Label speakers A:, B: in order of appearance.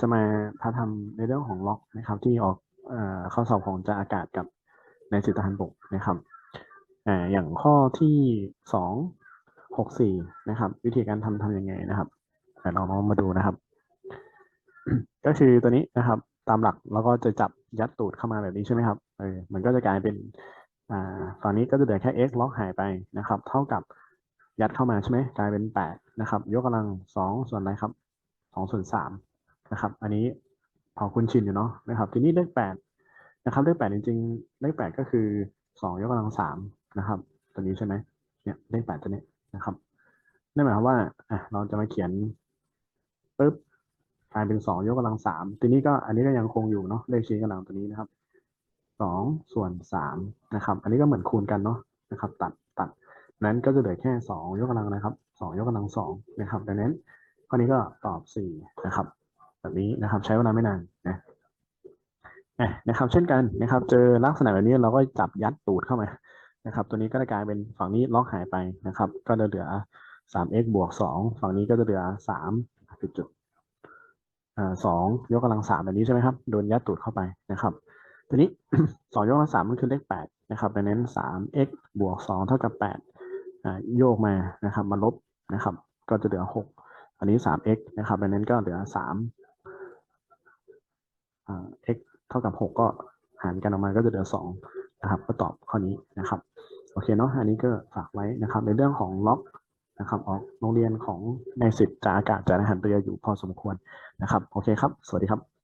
A: จะมาพาทำในเรื่องของล็อกนะครับ ที่ออกเข้อสอบของจะอากาศกับในสิทธิทหารบกนะครับอย่างข้อที่สองหกสี่นะครับ วิธีการทำทำยังไงนะครับเดี๋ยวเราลองมาดูนะครับ ก็คือตัวนี้นะครับ ตามหลักเราก็จะจับยัดตูดเข้ามาแบบนี้ใช่ไหมครับเออมันก็จะกลายเป็นอ่าฝั่งนี้ก็จะเหลือแค่ x ล็อกหายไปนะครับ เท่ากับยัดเข้ามาใช่ไหมกลายเป็นแปดนะครับ ยกกำลังสองส่วนอะไรครับสองส่วนสาม นะครับ อันนี้พอคุ้นชินอยู่เนาะนะครับ ทีนี้เลขแปดนะครับ เลขแปดจริงๆ เลขแปดก็คือสองยกกำลังสามนะครับ ตัวนี้ใช่ไหมเนี่ยเลขแปดตัวนี้นะครับนั่นหมายความว่าอะเราจะมาเขียนปุ๊บกลายเป็นสองยกกำลังสามทีนี้ก็อันนี้ก็ยังคงอยู่เนาะเลขชี้กำลังตัวนี้นะครับสองส่วนสามนะครับ อันนี้ก็เหมือนคูณกันเนาะนะครับ ตัดตัดนั้นก็จะเหลือแค่สองยกกำลังนะครับสองยกกำลังสองนะครับ ดังนั้นข้อนี้ก็ตอบสี่นะครับ แบบนี้นะครับ ใช้เวลาไม่นานนะนะครับ เช่นกันนะครับ เจอลักษณะแบบนี้เราก็จับยัดตูดเข้ามานะครับ ตัวนี้ก็จะกลายเป็นฝั่งนี้ล็อกหายไปนะครับ ก็จะเหลือสาม x บวกสองฝั่งนี้ก็จะเหลือสามจุดจุดสองยกกำลังสามแบบนี้ใช่ไหมครับโดนยัดตูดเข้าไปนะครับ ทีนี้สองยกกำลังสามมันคือเลขแปดนะครับดังนั้นสาม x บวกสองเท่ากับแปดโยกมานะครับมาลบนะครับ ก็จะเหลือหกอันนี้สาม x นะครับดังนั้นก็เหลือสาม x เท่ากับหกก็หารกันออกมาก็จะเหลือสองนะครับ ก็ตอบข้อนี้นะครับโอเคเนาะอันนี้ก็ฝากไว้นะครับ ในเรื่องของล็อกนะครับออกโรงเรียนของในสิทธิ์จากอากาศจากอาหารเรืออยู่พอสมควรนะครับ โอเคครับ สวัสดีครับ